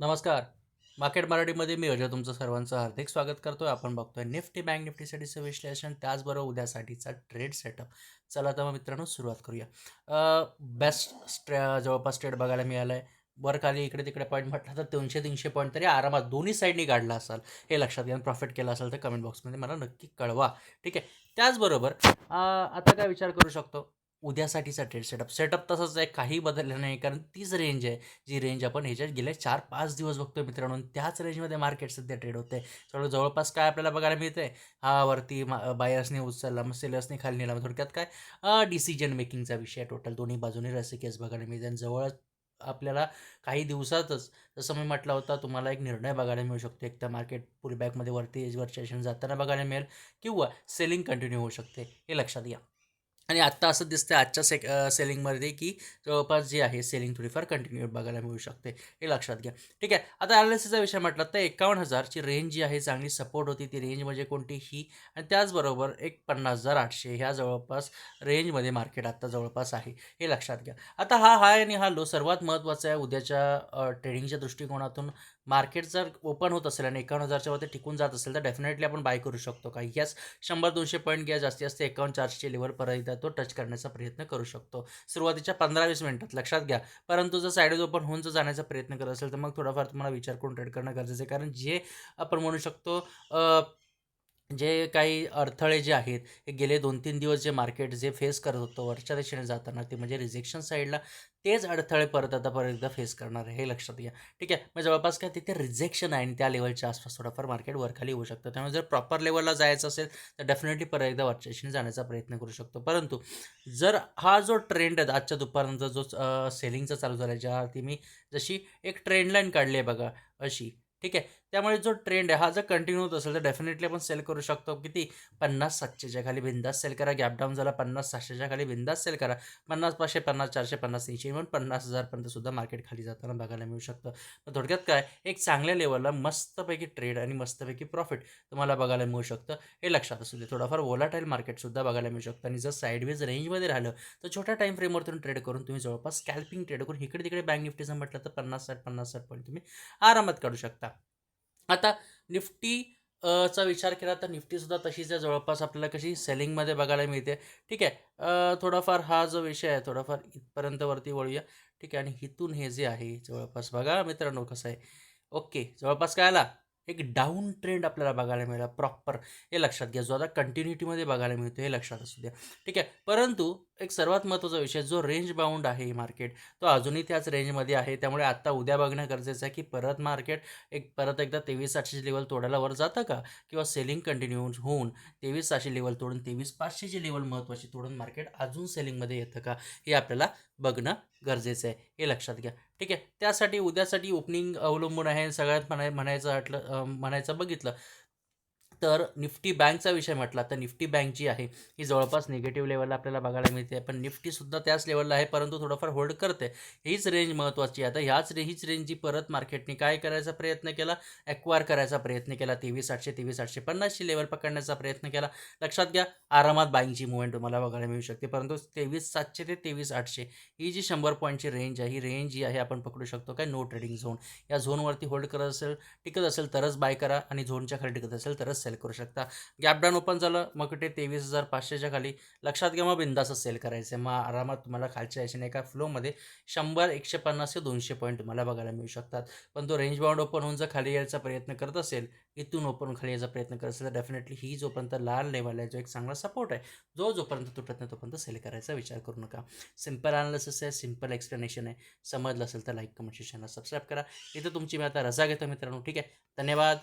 नमस्कार. मार्केट मराठीमध्ये मी अजय तुमचं सर्वांचं हार्दिक स्वागत करतो आहे आपण बघतोय निफ्टी बँक निफ्टीसाठीचं विश्लेषण त्याचबरोबर उद्यासाठीचा ट्रेड सेटअप. चला तर मग मित्रांनो सुरुवात करूया. बेस्ट स्ट्रे जवळपास ट्रेड बघायला मिळालं आहे वर खाली इकडे तिकडे पॉईंट म्हटलं तर दोनशे तीनशे पॉईंट तरी आरामात दोन्ही साईडनी काढला असाल. हे लक्षात घ्या प्रॉफिट केला असेल तर कमेंट बॉक्समध्ये मला नक्की कळवा. ठीक आहे? त्याचबरोबर आता काय विचार करू शकतो? उद्यासाठीचा ट्रेड सेटअप सेटअप तसंच आहे काही बदललं नाही कारण तीच रेंज आहे जी रेंज आपण ह्याच्यात गेले चार पाच दिवस बघतोय मित्रांनो. त्याच रेंजमध्ये मार्केट सध्या ट्रेड होते सगळं जवळपास काय आपल्याला बघायला मिळते हा वरती मा बायर्सने उचलला मग सेलर्सने खाली नेला. मग थोडक्यात काय? डिसिजन मेकिंगचा विषय टोटल दोन्ही बाजूने रसे केस बघायला मिळते आणि जवळ आपल्याला काही दिवसातच जसं मी म्हटलं होता तुम्हाला एक निर्णय बघायला मिळू शकतो. एक तर मार्केट पुलबॅकमध्ये वरती एजवर सेशन जाताना बघायला मिळेल किंवा सेलिंग कंटिन्यू होऊ शकते. हे लक्षात घ्या. आणि आत्ता असं दिसतं आजच्या से सेलिंगमध्ये की जवळपास जी आहे सेलिंग थोडीफार कंटिन्यू बघायला मिळू शकते हे लक्षात घ्या. ठीक आहे आता ॲनालिसिसचा विषय म्हटलं तर एकावन्न हजारची रेंज जी आहे चांगली सपोर्ट होती. ती रेंज म्हणजे कोणती ही आणि त्याचबरोबर एक पन्नास हजार आठशे ह्या जवळपास रेंजमध्ये मार्केट आत्ता जवळपास आहे हे लक्षात घ्या. आता हा हाय आणि हा लो सर्वात महत्त्वाचा आहे. उद्याच्या ट्रेडिंगच्या दृष्टिकोनातून मार्केट जर ओपन होत असेल आणि एकावन्न हजारच्या वरती टिकून जात असेल तर डेफिनेटली आपण बाय करू शकतो. का याच शंभर दोनशे पॉईंट घ्या जास्तीत जास्त एकावन्न चारशे लेवल येतात तो टच करण्याचा प्रयत्न करू शकतो. सुरुवातीच्या पंधरा वीस मिनिटात लक्षात घ्या. परंतु जर साईड ओपन होऊन जर जाण्याचा प्रयत्न करत असेल तर मग थोडाफार तुम्हाला विचार करून ट्रेड करणं गरजेचं आहे. कारण जे आपण म्हणू शकतो जे काही अडथळे जे आहेत हे गेले दोन तीन दिवस जे मार्केट जे फेस करत होतं वरच्या दिशेने जाताना ते म्हणजे रिजेक्शन साईडला तेच अडथळे परत आता परत एकदा फेस करणार आहे हे लक्षात घ्या. ठीक आहे? मग जवळपास काय तिथे रिजेक्शन आहे आणि त्या लेवलच्या आसपास थोडंफार मार्केट वरखाली होऊ शकतं. त्यामुळे जर प्रॉपर लेवलला जायचं असेल तर डेफिनेटली परत एकदा वरच्या दिशेने जाण्याचा प्रयत्न करू शकतो. परंतु जर हा जो ट्रेंड आहे आजच्या दुपारनंतर जो सेलिंगचा चालू झाला आहे ज्यावरती मी जशी एक ट्रेंड लाईन काढली आहे बघा अशी. ठीक आहे? त्यामुळे जो ट्रेंड आहे हा जर कंटिन्यू होत असेल तर डेफिनेटली आपण सेल करू शकतो. किती? पन्नास सातशेच्या खाली बिंदास सेल करा. गॅप डाऊन झाला पन्नास सातशेच्या खाली बिंदास सेल करा. पन्नास पाचशे पन्नास चारशे पन्नास तीनशे इव्हन पन्नास हजारपर्यंत सुद्धा मार्केट खाली जाताना बघायला मिळू शकतं. तर थोडक्यात काय? एक चांगल्या लेवलला मस्तपैकी ट्रेड आणि मस्तपैकी प्रॉफिट तुम्हाला बघायला मिळू शकतं. हे लक्षात असू दे. थोडाफार वोलाटाईल मार्केटसुद्धा बघायला मिळू शकतं. आणि जर साईडवेज रेंजमध्ये राहिलं तर छोट्या टाईम फ्रेमवरतून ट्रेड करून तुम्ही जवळपास स्कॅल्पिंग ट्रेड करून इकडे तिकडे बँक निफ्टीचं म्हटलं तर पन्नास साठ पन्नास साठ पॉईंट तुम्ही आरामात काढू शकता. आता निफ्टी चा विचार केला तर निफ्टीसुद्धा तशीच आहे. जवळपास आपल्याला कशी सेलिंगमध्ये बघायला मिळते. ठीक आहे. थोडाफार हा जो विषय आहे थोडाफार इथपर्यंत वरती वळूया. ठीक आहे. आणि इथून हे जे आहे जवळपास बघा मित्रांनो कसं आहे. ओके. जवळपास काय आला? एक डाऊन ट्रेंड आपल्याला बघायला मिळाला प्रॉपर. हे लक्षात घ्या. जो आता कंटिन्युटीमध्ये बघायला मिळतो हे लक्षात असू द्या. ठीक आहे? परंतु एक सर्वात महत्त्वाचा विषय जो रेंज बाउंड आहे मार्केट तो अजूनही त्याच रेंजमध्ये आहे. त्यामुळे आत्ता उद्या बघणं गरजेचं आहे की परत मार्केट एक परत एकदा तेवीस सातशे लेवल तोडायला वर जातं का? किंवा सेलिंग कंटिन्यू होऊन तेवीस सहाशे लेवल तोडून तेवीस पाचशेची लेवल महत्त्वाची तोडून मार्केट अजून सेलिंगमध्ये येतं का? हे आपल्याला बघणं गरजेचं आहे हे लक्षात घ्या. ठीक आहे? त्यासाठी उद्यासाठी ओपनिंग अवलंबून आहे सगळ्यात म्हणाय म्हणायचं म्हटलं म्हणायचं बघितलं. तर निफ्टी बँकचा विषय म्हटला तर निफ्टी बँक जी आहे ही जवळपास निगेटिव्ह लेवलला आपल्याला बघायला मिळते. पण निफ्टीसुद्धा त्याच लेवलला आहे परंतु थोडंफार होल्ड करते. हीच रेंज महत्त्वाची आहे. आता ह्याच रे हीच रेंज जी परत मार्केटने काय करायचा प्रयत्न केला? ॲक्वायर करायचा प्रयत्न केला. तेवीस आठशे तेवीस आठशे पन्नासची लेवल पकडण्याचा प्रयत्न केला. लक्षात घ्या आरामात बाईंगची मुवमेंट तुम्हाला बघायला मिळू शकते. परंतु तेवीस सातशे ते तेवीस आठशे ही जी शंभर पॉईंटची रेंज आहे ही रेंज जी आहे आपण पकडू शकतो काय? नो ट्रेडिंग झोन या झोनवरती होल्ड करत असेल टिकत असेल तरच बाय करा आणि झोनच्या खाली टिकत असेल तरच सेल करू शकता. गॅप डाऊन ओपन झालं मग कुठे तेवीस हजार पाचशेच्या खाली. लक्षात घ्या मग बिंदासच सेल करायचं आहे. मग आरामात तुम्हाला खालच्या याच्याने एका फ्लोमध्ये शंभर एकशे पन्नास ते दोनशे पॉईंट तुम्हाला बघायला मिळू शकतात. पण तो रेंज बाउंड ओपन होऊन जर खाली यायचा प्रयत्न करत असेल इथून ओपन खाली यायचा प्रयत्न करत असेल तर डेफिनेटली ही जोपर्यंत लाल लेवल आहे जो एक चांगला सपोर्ट आहे जो जोपर्यंत तुटत नाही तोपर्यंत सेल करायचा विचार करू नका. सिंपल अनालिसिस आहे सिंपल एक्सप्लेनेशन आहे. समजलं असेल तर लाईक कमेंट सेशनला सबस्क्राईब करा. इथं तुमची मी आता रजा घेतो मित्रांनो. ठीक आहे? धन्यवाद.